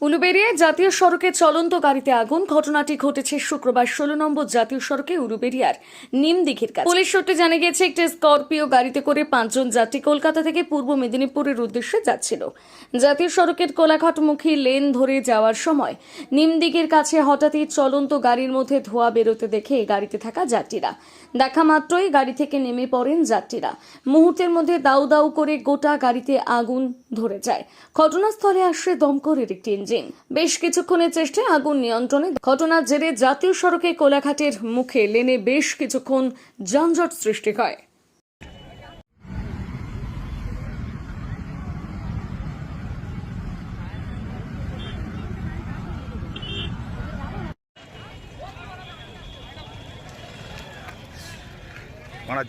উলুবেড়িয়ায় জাতীয় সড়কে চলন্ত গাড়িতে আগুন। ঘটনাটি ঘটেছে শুক্রবার ষোলো নম্বর জাতীয় সড়কে উলুবেড়িয়ার নিমদিঘির কাছে। পুলিশ সূত্রে জানা গিয়েছে, একটি স্করপিও গাড়িতে করে পাঁচজন যাত্রী কলকাতা থেকে পূর্ব মেদিনীপুরের উদ্দেশ্যে যাচ্ছিল। জাতীয় সড়কের কোলাঘাটমুখী লেন ধরে যাওয়ার সময় নিমদিঘির কাছে হঠাৎই চলন্ত গাড়ির মধ্যে ধোঁয়া বেরোতে দেখে গাড়িতে থাকা যাত্রীরা। দেখা মাত্রই গাড়ি থেকে নেমে পড়েন যাত্রীরা। মুহূর্তের মধ্যে দাউ দাউ করে গোটা গাড়িতে আগুন ধরে যায়। ঘটনাস্থলে আসে দমকলের একটি ইঞ্জিন বেশ কিছুক্ষণের চেষ্টায় আগুন নিয়ন্ত্রণে। ঘটনার জেরে জাতীয় সড়কে কোলাঘাটের মুখে লেনে বেশ কিছুক্ষণ যানজট সৃষ্টি হয়।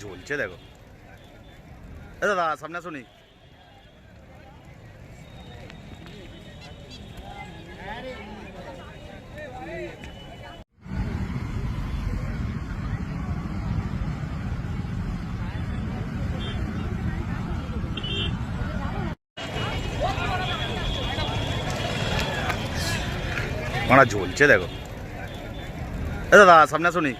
ঝুলছে দেখো। দাদা, সামনে শুনি মারা জ্বলছে দেখো। দাদা সামনে শুনি